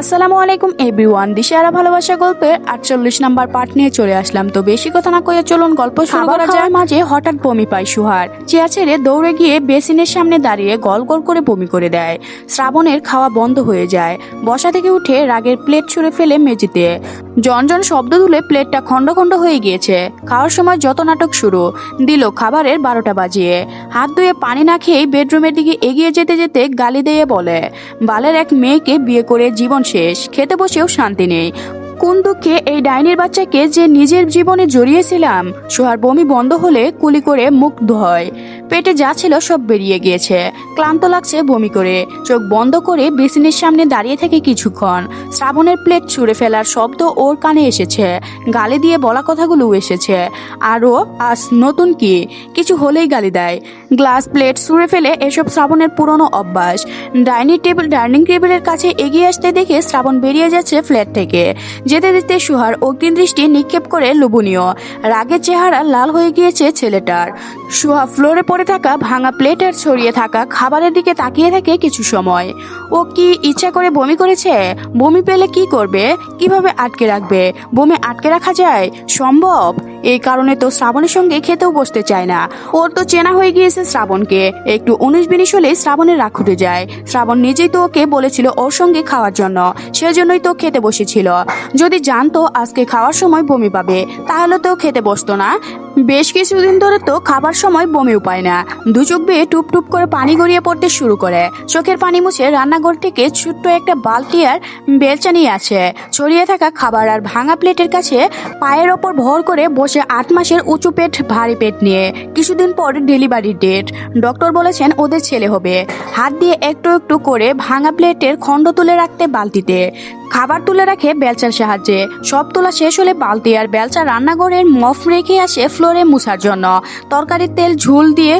আসসালামু আলাইকুম এভরিওয়ান। দিশারা ভালোবাসা গল্পের আটচল্লিশ নাম্বার পার্ট নিয়ে চলে আসলাম। তো বেশি কথা না কয়ে চলুন গল্প শুরু করা যায় মাঝে হঠাৎ বমি পায় সুহার। চেয়া ছেড়ে দৌড়ে গিয়ে বেসিনের সামনে দাঁড়িয়ে গল গল করে বমি করে দেয়। শ্রাবণের খাওয়া বন্ধ হয়ে যায়। বসা থেকে উঠে রাগের প্লেট ছুঁড়ে ফেলে মেঝেতে। জনজন শব্দ তুলে প্লেটটা খণ্ড খণ্ড হয়ে গিয়েছে। খাওয়ার সময় যত নাটক শুরু, দিল খাবারের বারোটা বাজিয়ে। হাত ধুয়ে পানি না খেয়েই বেডরুমের দিকে এগিয়ে যেতে যেতে গালি দিয়ে বলে, বালের এক মেয়েকে বিয়ে করে জীবন শেষ, খেতে বসেও শান্তি নেই। কোন দুঃখে এই ডাইনির বাচ্চাকে যে নিজের জীবনে জড়িয়েছিলাম? সোহার বমি বন্ধ হলে কুলি করে মুখ ধয় পেটে যা ছিল সব বেরিয়ে গিয়েছে। ক্লান্ত লাগছে বমি করে। চোখ বন্ধ করে বেসিনের সামনে দাঁড়িয়ে থেকে কিছুক্ষণ। শ্রাবণের প্লেট ছুঁড়ে ফেলার শব্দ ওর কানে এসেছে। গালি দিয়ে বলা কথাগুলো এসেছে। আরও আজ নতুন কি? কিছু হলেই গালি দেয়। গ্লাস প্লেট ছুঁড়ে ফেলে এসব শ্রাবণের পুরনো অভ্যাস। ডাইনিং টেবিল, ডাইনিং টেবিলের কাছে এগিয়ে আসতে দেখে শ্রাবণ বেরিয়ে যাচ্ছে ফ্ল্যাট থেকে। যেতে যেতে সুহার অগ্নি দৃষ্টি নিক্ষেপ করে লোভনীয়। রাগের চেহারা লাল হয়ে গিয়েছে ছেলেটার। সুহা ফ্লোরে পড়ে থাকা ভাঙা প্লেটের ছড়িয়ে থাকা খাবারের দিকে তাকিয়ে থাকে কিছু সময়। ও কি ইচ্ছা করে বমি করেছে? বমি পেলে কি করবে? কীভাবে আটকে রাখবে? বমি আটকে রাখা যায়? সম্ভব? এই কারণে তো শ্রাবণের সঙ্গে খেতেও বসতে চায় না। ওর তো চেনা হয়ে গিয়েছে শ্রাবণকে। একটু উনিশ বিনিশ হলেই শ্রাবণের রাগ উঠে যায়। শ্রাবণ নিজেই তো ওকে বলেছিল ওর সঙ্গে খাওয়ার জন্য। সেজন্যই তো খেতে বসেছিল। যদি জানতো আজকে খাওয়ার সময় বমি পাবে তাহলে তো খেতে বসতো না। বেশ কিছুদিন ধরে তো খাবার সময় বমি উপায় না। দু চোখ বেয়ে টুপ টুপ করে পানি গড়িয়ে পড়তে শুরু করে। চোখের পানি মুছে রান্নাঘর থেকে ছোট্ট একটা বালতি আর বেলচা নিয়ে আছে ছড়িয়ে থাকা খাবার আর ভাঙা প্লেটের কাছে পায়ের ওপর ভর করে বসে আট মাসের উঁচু পেট, ভারী পেট নিয়ে। কিছুদিন পর ডেলিভারি ডেট। ডক্টর বলেছেন ওদের ছেলে হবে। হাত দিয়ে একটু একটু করে ভাঙা প্লেটের খণ্ড তুলে রাখতে বালতিতে। খাবার তুলে রাখে বেলচার সাহায্যে। সব তোলা শেষ হলে বালতি আর বেলচা রান্নাঘরের মফ রেখে আসে ফ্লোরে মুছার জন্য। তরকারির তেল ঝুল দিয়ে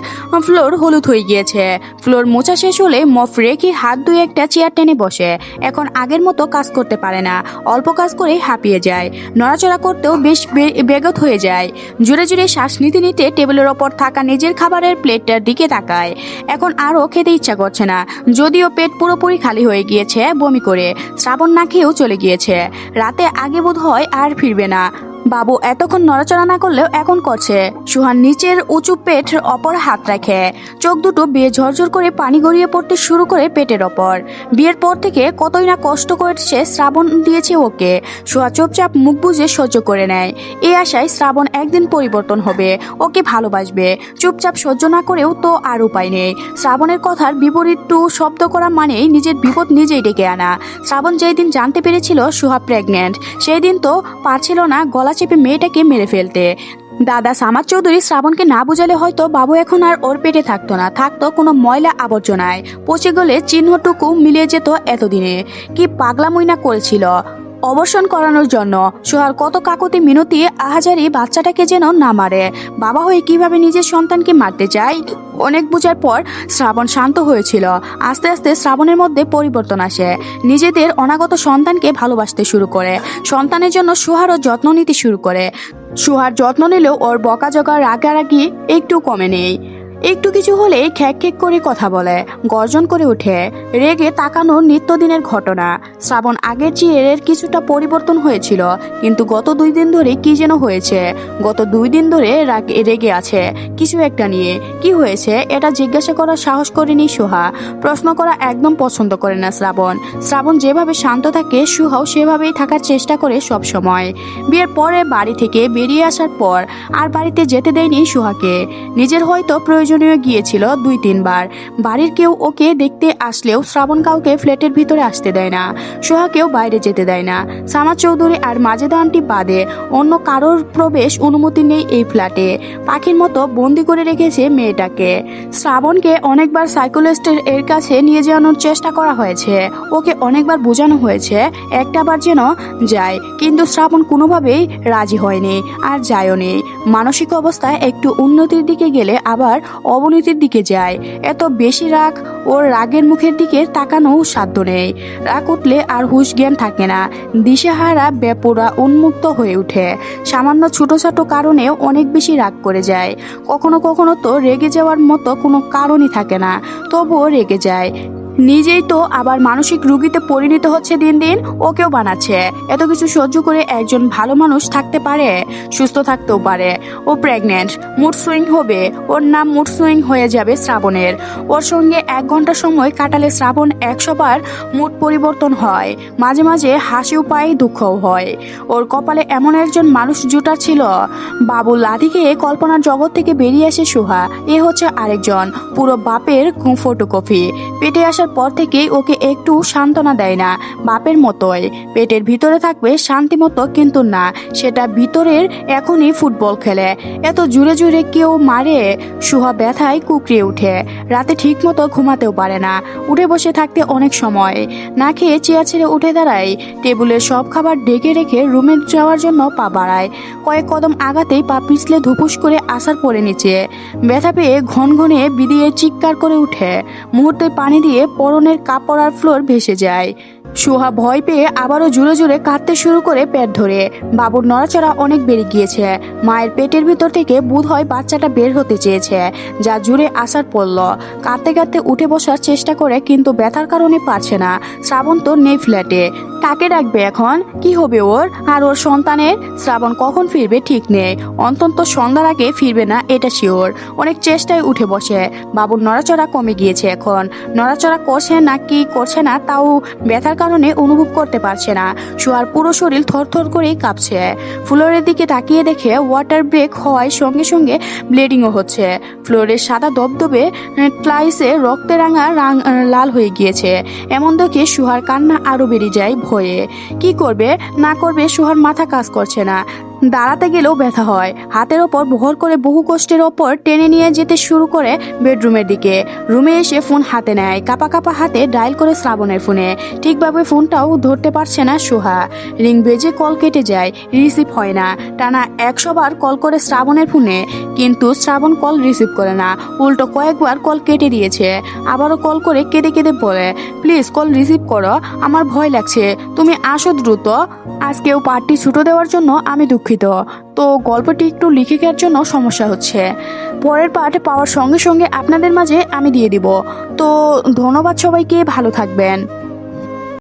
ফ্লোর হলুদ হয়ে গিয়েছে। ফ্লোর মোছা শেষ হলে মফ রেখে হাত ধুয়ে একটা চেয়ার টেনে বসে। এখন আগের মতো কাজ করতে পারে না। অল্প কাজ করেই হাঁপিয়ে যায়। নড়াচড়া করতেও বেশ বেগত হয়ে যায়। জুড়ে জুড়ে শ্বাস নিতে নিতে টেবিলের ওপর থাকা নিজের খাবারের প্লেটটার দিকে তাকায়। এখন আরও খেতে ইচ্ছা করছে না। যদিও পেট পুরোপুরি খালি হয়ে গিয়েছে বমি করে। শ্রাবণ না খেয়েও চলে গিয়েছে। রাতে আগে বোধ হয় আর ফিরবে না। বাবু এতক্ষণ নড়াচড়া না করলেও এখন করছে। সুহান নিচের উঁচু পেট অপর হাত রাখে। চোখ দুটো বিয়ে ঝরঝর করে পানি গড়িয়ে পড়তে শুরু করে পেটের ওপর। বিয়ের পর থেকে কতই না কষ্ট করেছে শ্রাবণ দিয়েছে ওকে। সুহা চুপচাপ মুখ বুঝে সহ্য করে নেয়। এই আশায় শ্রাবণ একদিন পরিবর্তন হবে। ওকে ভালোবাসবে। চুপচাপ সহ্য না করেও তো আর উপায় নেই। শ্রাবণের কথার বিপরীত টু শব্দ করা মানেই নিজের বিপদ নিজেই ডেকে আনা। শ্রাবণ যেই দিন জানতে পেরেছিল সুহা প্রেগনেন্ট সেই দিন তো পারছিল না গলা চেপে মেয়েটাকে মেরে ফেলতে। দাদা সামাদ চৌধুরী শ্রাবণকে না বুঝালে হয়তো বাবু এখন আর ওর পেটে থাকতো না, থাকতো কোনো ময়লা আবর্জনায়। পচে গেলে চিহ্নটুকু মিলিয়ে যেত এতদিনে। কি পাগলামই না করেছিল। অবসান করানোর জন্য। সোহার কত কাকতি মিনতি, আহাজারি বাচ্চাটাকে যেন না মারে। বাবা হয়ে কীভাবে নিজের সন্তানকে মারতে চায়? অনেক বোঝার পর শ্রাবণ শান্ত হয়েছিল। আস্তে আস্তে শ্রাবণের মধ্যে পরিবর্তন আসে। নিজেদের অনাগত সন্তানকে ভালোবাসতে শুরু করে। সন্তানের জন্য সোহারও যত্ন নিতে শুরু করে। সুহার যত্ন নিলেও ওর বকাজকার রাগারাগি একটু কমে নেই। একটু কিছু হলেই খ্যাক খ্যাক করে কথা বলে, গর্জন করে ওঠে। রেগে তাকানোর নিত্যদিনের ঘটনা। শ্রাবণ আগের চেয়ে এর কিছুটা পরিবর্তন হয়েছিল, কিন্তু গত দুই দিন ধরে কি যেন হয়েছে? গত দুই দিন ধরে রাগ- আছে। কিছু একটা নিয়ে। কি হয়েছে? এটা জিজ্ঞাসা করার সাহস করেনি সোহা। প্রশ্ন করা একদম পছন্দ করে না শ্রাবণ। শ্রাবণ যেভাবে শান্ত থাকে, সুহাও সেভাবেই থাকার চেষ্টা করে সব সময় বিয়ের পরে বাড়ি থেকে বেরিয়ে আসার পর আর বাড়িতে যেতে দেয়নি সুহাকে। নিজের হয়তো প্রয়োজনীয় গিয়েছিল দুই, তিনবার। বাড়ির কেউ ওকে দেখতে আসলেও শ্রাবণ কাউকে ফ্ল্যাটের ভিতরে আসতে দেয় না সোহাকেও বাইরে যেতে দেয় না। সামাদ চৌধুরী আর মাজেদা আন্টি বাদে অন্য কারোর প্রবেশ অনুমতি নেই এই ফ্ল্যাটে। পাখির মতো বন্দি করে রেখেছে মেয়েটাকে। শ্রাবণকে অনেকবার সাইকোলজিস্টের এর কাছে নিয়ে যাওয়ানোর চেষ্টা করা হয়েছে। ওকে অনেকবার বোঝানো হয়েছে, একটাবার যেন যায়, কিন্তু শ্রাবণ কোনোভাবেই রাজি হয়নি আর যায়ও নেই মানসিক অবস্থায় একটু উন্নতির দিকে গেলে আবার অবনতির দিকে যায়। এত বেশি রাগ ওর রাগের মুখের দিকে তাকানো সাধ্য নেই। রাগ উঠলে আর হুশ জ্ঞান থাকে না। দিশেহারা বেপোরা উন্মুক্ত হয়ে ওঠে। সামান্য ছোট ছোট কারণেও অনেক বেশি রাগ করে যায়। কখনো কখনো তো রেগে যাওয়ার মতো কোনো কারণই থাকে না। তবুও রেগে যায়। নিজেই তো আবার মানসিক রুগীতে পরিণত হচ্ছে দিন দিন, ওকেও বানাচ্ছে। এত কিছু সহ্য করে একজন ভালো মানুষ থাকতে পারে, সুস্থ থাকতেও পারে। ও প্রেগনেন্ট মুড সুইং হবে। ওর নাম মুড সুইং হয়ে যাবে শ্রাবণের। ওর সঙ্গে এক ঘণ্টা সময় কাটালে শ্রাবণ একশো বার মুড পরিবর্তন হয়। মাঝে মাঝে হাসিও পায়, দুঃখও হয়। ওর কপালে এমন একজন মানুষ জুটা ছিল। বাবু খেয়ে কল্পনার জগৎ থেকে বেরিয়ে আসে সুহা। এ হচ্ছে আরেকজন, পুরো বাপের ফটোকপি পেটে আসার পর থেকেই ওকে একটু সান্ত্বনা দেয় না, বাপের মতোই। পেটের ভিতরে থাকবে শান্তি মতো কিন্তু না, সেটা ভিতরের এখনই ফুটবল খেলে। এত জুড়ে জুড়ে কেউ মারে, সুহা ব্যথায় কুকড়িয়ে উঠে রাতে ঠিক মতো ঘুমাতেও পারে না, উঠে বসে থাকতে অনেক সময়। না খেয়ে চেয়ার ছেড়ে উঠে দাঁড়ায় টেবিলের সব খাবার ডেকে রেখে রুমে যাওয়ার জন্য পা বাড়ায়। কয়েক কদম আগাতেই পা পিছলে ধুপুস করে আসার পরে নিচে। ব্যথা পেয়ে ঘন ঘনে বিদিয়ে চিৎকার করে উঠে। মুহূর্তে পানি দিয়ে পরনের কাপড় আর ফ্লোর ভেসে যায়। সুহা ভয় পেয়ে আবারও জুড়ে জুড়ে কাঁদতে শুরু করে পেট ধরে। বাবুর নড়াচড়া অনেক বেড়ে গিয়েছে। মায়ের পেটের ভিতর থেকে বোধ হয় বাচ্চাটা বের হতে চেয়েছে, যা জুড়ে আসার পড়ল। কাঁদতে কাঁদতে উঠে বসার চেষ্টা করে কিন্তু ব্যথার কারণে পারছে না। শ্রাবণ তো নেই ফ্ল্যাটে। কাকে ডাকবে এখন? কি হবে ওর? আর ওর সন্তানের? শ্রাবণ কখন ফিরবে ঠিক নেই। অন্তত সন্ধ্যার আগে ফিরবে না, এটা শিওর। অনেক চেষ্টায় উঠে বসে। বাবুর নড়াচড়া কমে গিয়েছে এখন। নড়াচড়া করছে না, কি করছে না, তাও ব্যথার কারণে অনুভব করতে পারছে না। শোয়ার পুরো শরীর থরথর করেই কাঁপছে। ফ্লোরের দিকে তাকিয়ে দেখে ওয়াটার ব্রেক হওয়ায় সঙ্গে সঙ্গে ব্লিডিংও হচ্ছে। ফ্লোরের সাদা দবদবে ট্লাইসে রক্তে রাঙা রাং লাল হয়ে গিয়েছে। এমন দেখে সুহার কান্না আরও বেড়ে যায় ভয়ে। কি করবে? না করবে সুহার মাথা কাজ করছে না। দাঁড়াতে গেলেও ব্যথা হয়। হাতের ওপর ভর করে বহু কষ্টের ওপর টেনে নিয়ে যেতে শুরু করে বেডরুমের দিকে। রুমে এসে ফোন হাতে নেয়। কাপা কাপা হাতে ডায়াল করে শ্রাবণের ফোনে। ঠিকভাবে ফোনটাও ধরতে পারছে না সুহা। রিং বেজে কল কেটে যায়। রিসিভ হয় না। টানা একশো বার কল করে শ্রাবণের ফোনে। কিন্তু শ্রাবণ কল রিসিভ করে না। উল্টো কয়েকবার কল কেটে দিয়েছে। আবারও কল করে কেঁদে কেঁদে বলে, প্লিজ কল রিসিভ করো। আমার ভয় লাগছে। তুমি আসো দ্রুত। আজকেও পার্টি ছুটো দেওয়ার জন্য আমি দুঃখিত। তো গল্পটি একটু লিখে দেওয়ার জন্য সমস্যা হচ্ছে। পরের পার্ট পাওয়ার সঙ্গে সঙ্গে আপনাদের মাঝে আমি দিয়ে দিব। তো ধন্যবাদ সবাইকে, ভালো থাকবেন।